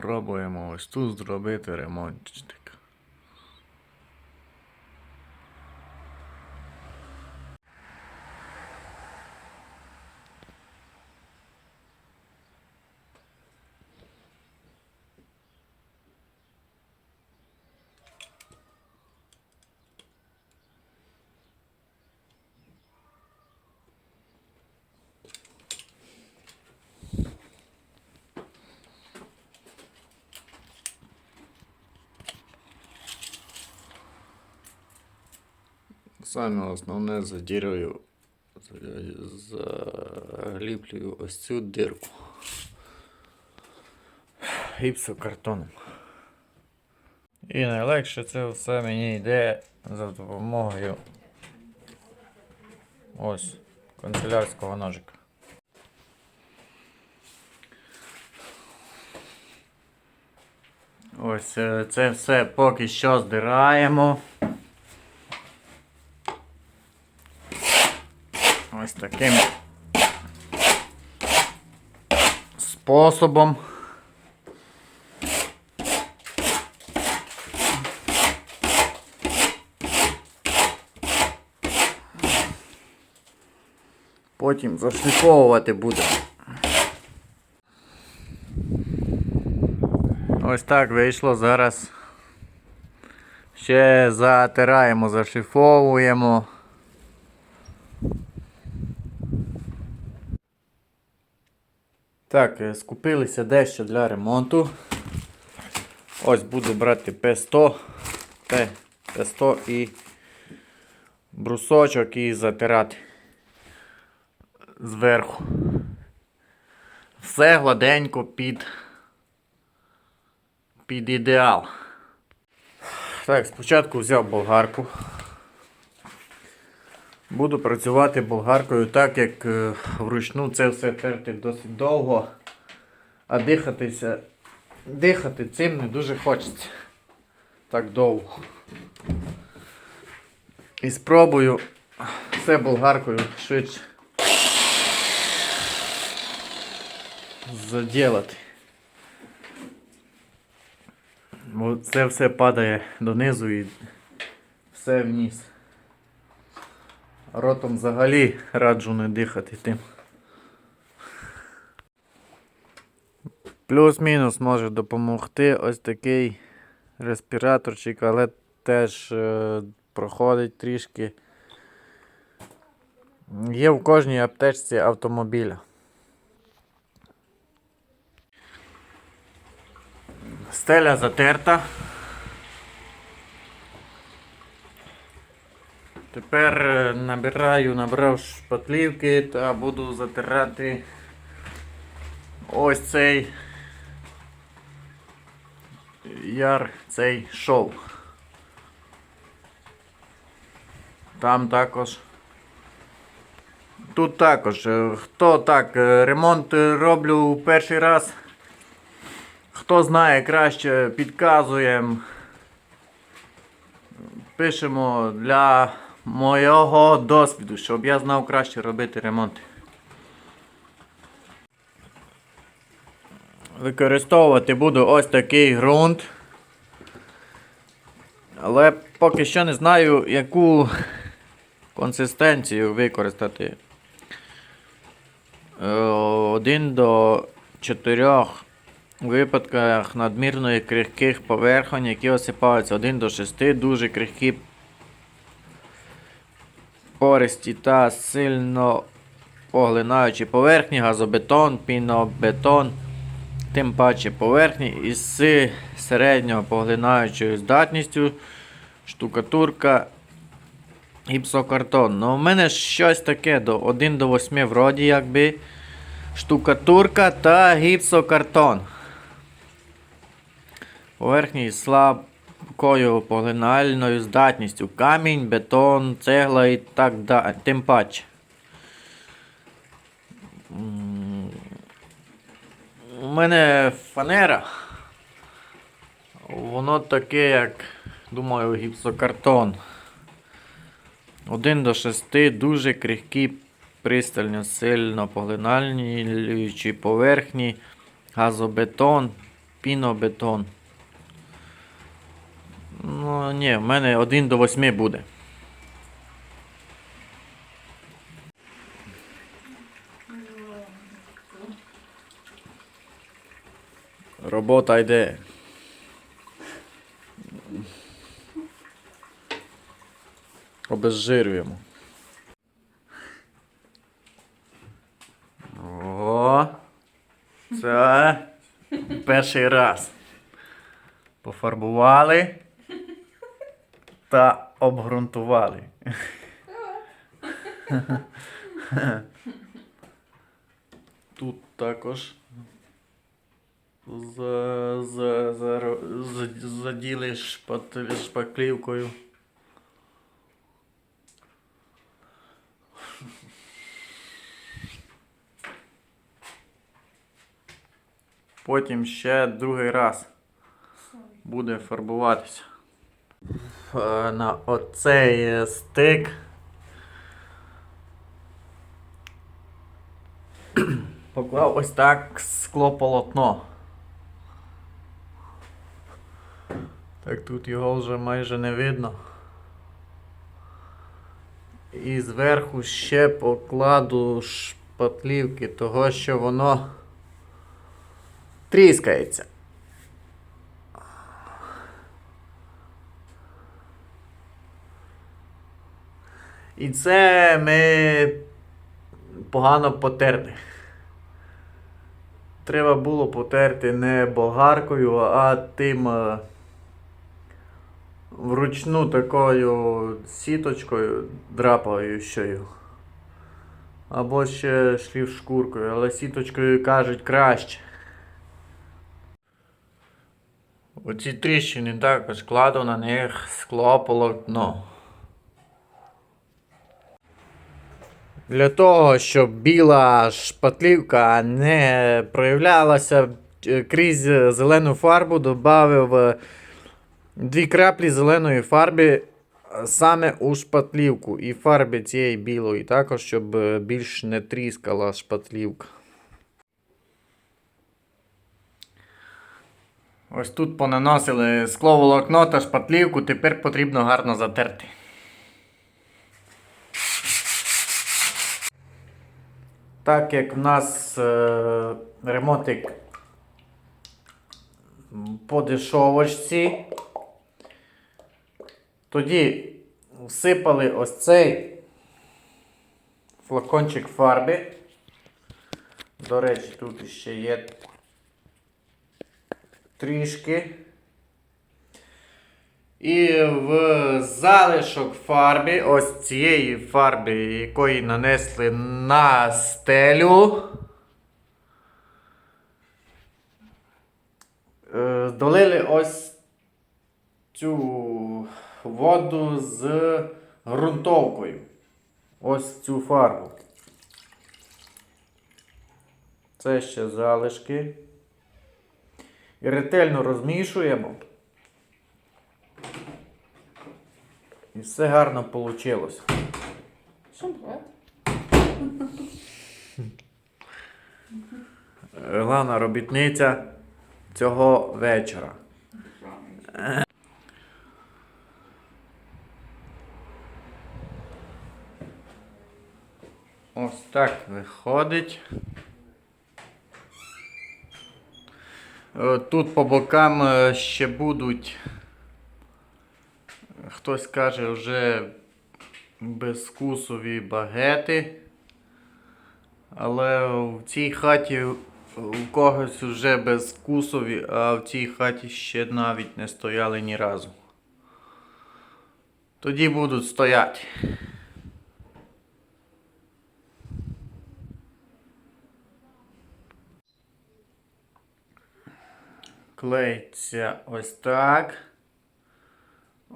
Пробуємо ось тут зробити ремонтчик. Саме основне задірюю, загліплюю ось цю дирку гіпсокартоном. І найлегше це все мені йде за допомогою ось канцелярського ножика. Ось е, це все поки що здираємо. Ось таким способом. Потім зашліфовувати буде. Ось так вийшло зараз. Ще затираємо, зашліфовуємо. Так, е, скупилися дещо для ремонту. Ось буду брати П100, П- П100 і брусочок і затирати зверху. Все гладенько під, під ідеал. Так, спочатку взяв болгарку. Буду працювати болгаркою так, як е, вручну це все терти досить довго, а дихатися, дихати цим не дуже хочеться так довго. І спробую все болгаркою швидше заділати. Бо це все падає донизу і все вниз. Ротом взагалі раджу не дихати тим. Плюс-мінус може допомогти ось такий респіраторчик, але теж е, проходить трішки. Є в кожній аптечці автомобіля. Стеля затерта. Тепер е, набираю, набрав шпатлівки та буду затирати ось цей яр, цей шов. Там також. Тут також. е, Хто так, е, ремонт роблю перший раз. Хто знає краще, підказуємо. Пишемо для мого досвіду, щоб я знав краще робити ремонт. Використовувати буду ось такий ґрунт. Але поки що не знаю, яку консистенцію використати. Е, Один до чотирьох випадках надмірної крихких поверхонь, які осипаються 1 до 6, дуже крихкі пористі та сильно поглинаючі поверхні, газобетон, пінобетон, тим паче поверхні із середньо поглинаючою здатністю, штукатурка, гіпсокартон. Ну, у мене щось таке до 1 до 8 вроді якби. Штукатурка та гіпсокартон. Поверхні із слабкою поглинальною здатністю. Камінь, бетон, цегла і так далі. Тим паче. У мене фанера. Воно таке, як, думаю, гіпсокартон. 1 до 6 дуже крихкі, пристально сильно поглинальні поверхні, газобетон пінобетон. Ні, в мене 1 до 8 буде. Робота йде. Обезжирюємо. О, це перший раз. Пофарбували та обґрунтували. Тут також за, за, за, за, заділи шпаклівкою. Потім ще другий раз буде фарбуватися. Е, На оцей е, стик. Поклав ось так склополотно. Так тут його вже майже не видно. І зверху ще покладу шпатлівки, того що воно тріскається. І це ми погано потерли. Треба було потерти не болгаркою, а тим е, вручну такою сіточкою драпаючою. Або ще шлів шкуркою, але сіточкою кажуть краще. Оці тріщини також кладу на них склополотно. Для того, щоб біла шпатлівка не проявлялася е, крізь зелену фарбу, додав дві краплі зеленої фарби е, саме у шпатлівку і фарби цієї білої, також, щоб е, більш не тріскала шпатлівка. Ось тут понаносили скловолокно та шпатлівку, тепер потрібно гарно затерти. Так як в нас е, ремонтик по дешовочці, тоді всипали ось цей флакончик фарби. До речі, тут ще є трішки. І в залишок фарби, ось цієї фарби, якої нанесли на стелю, е, долили ось цю воду з ґрунтовкою. Ось цю фарбу. Це ще залишки. І ретельно розмішуємо. І все гарно вийшло. Шампунь. Головна робітниця цього вечора. Ось так виходить. Е, Тут по бокам е, ще будуть, хтось каже, вже безвкусові багети. Але в цій хаті у когось вже безвкусові, а в цій хаті ще навіть не стояли ні разу. Тоді будуть стояти. Клеїться ось так.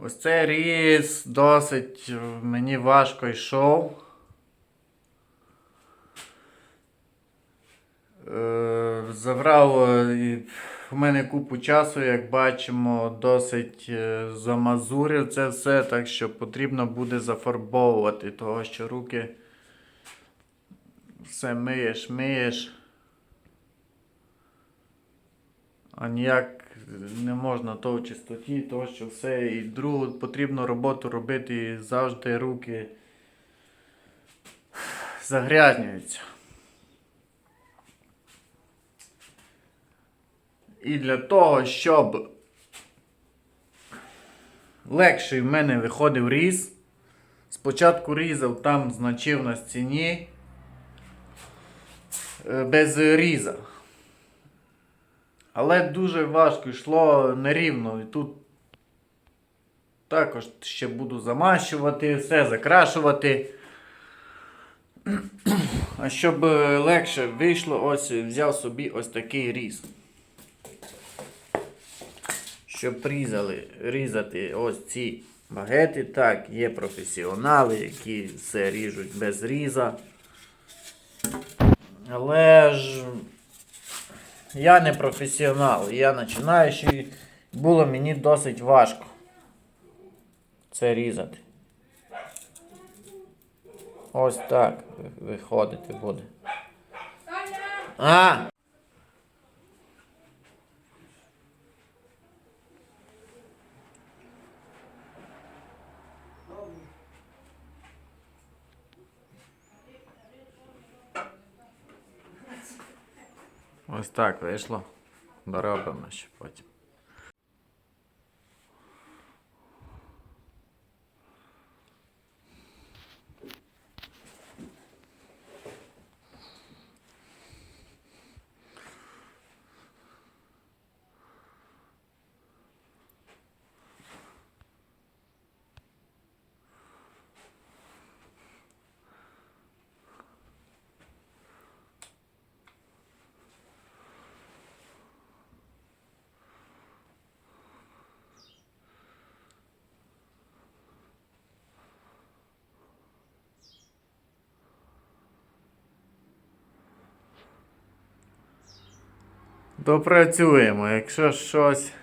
Ось цей різ досить мені важко йшов. Е, Забрав е, в мене купу часу, як бачимо, досить е, замазурив це все, так що потрібно буде зафарбовувати, того що руки все миєш, миєш. А ніяк не можна то в чистоті, то що все. І другу потрібно роботу робити і завжди руки загрязнюються. І для того, щоб легший в мене виходив різ, спочатку різав там значив на стіні е, без різа. Але дуже важко йшло нерівно. І тут також ще буду замащувати, все закрашувати. А щоб е, легше вийшло, ось взяв собі ось такий різ. Щоб різали, різати ось ці багети. Так, є професіонали, які все ріжуть без різа. Але ж я не професіонал, я починаючий, було мені досить важко це різати. Ось так виходити буде. А! Ось так вийшло. Доробимо ще потім. Допрацюємо, якщо щось.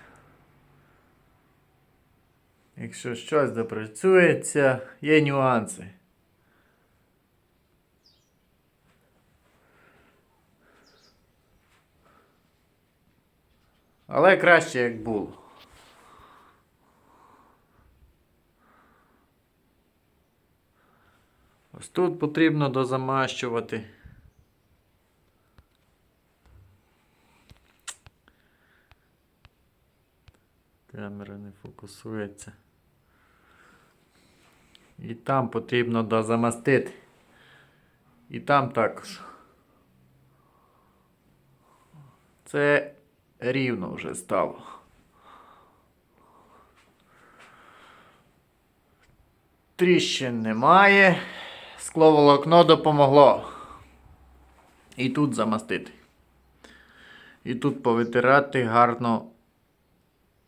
Якщо щось допрацюється, є нюанси. Але краще як було. Ось тут потрібно дозамащувати. Фокусується. І там потрібно дозамастити. І там також. Це рівно вже стало. Тріщин немає. Скловолокно допомогло. І тут замастити. І тут повитирати гарно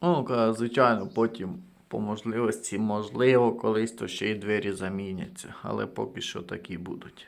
Ну, звичайно, потім по можливості, можливо, колись то ще й двері заміняться, але поки що такі будуть.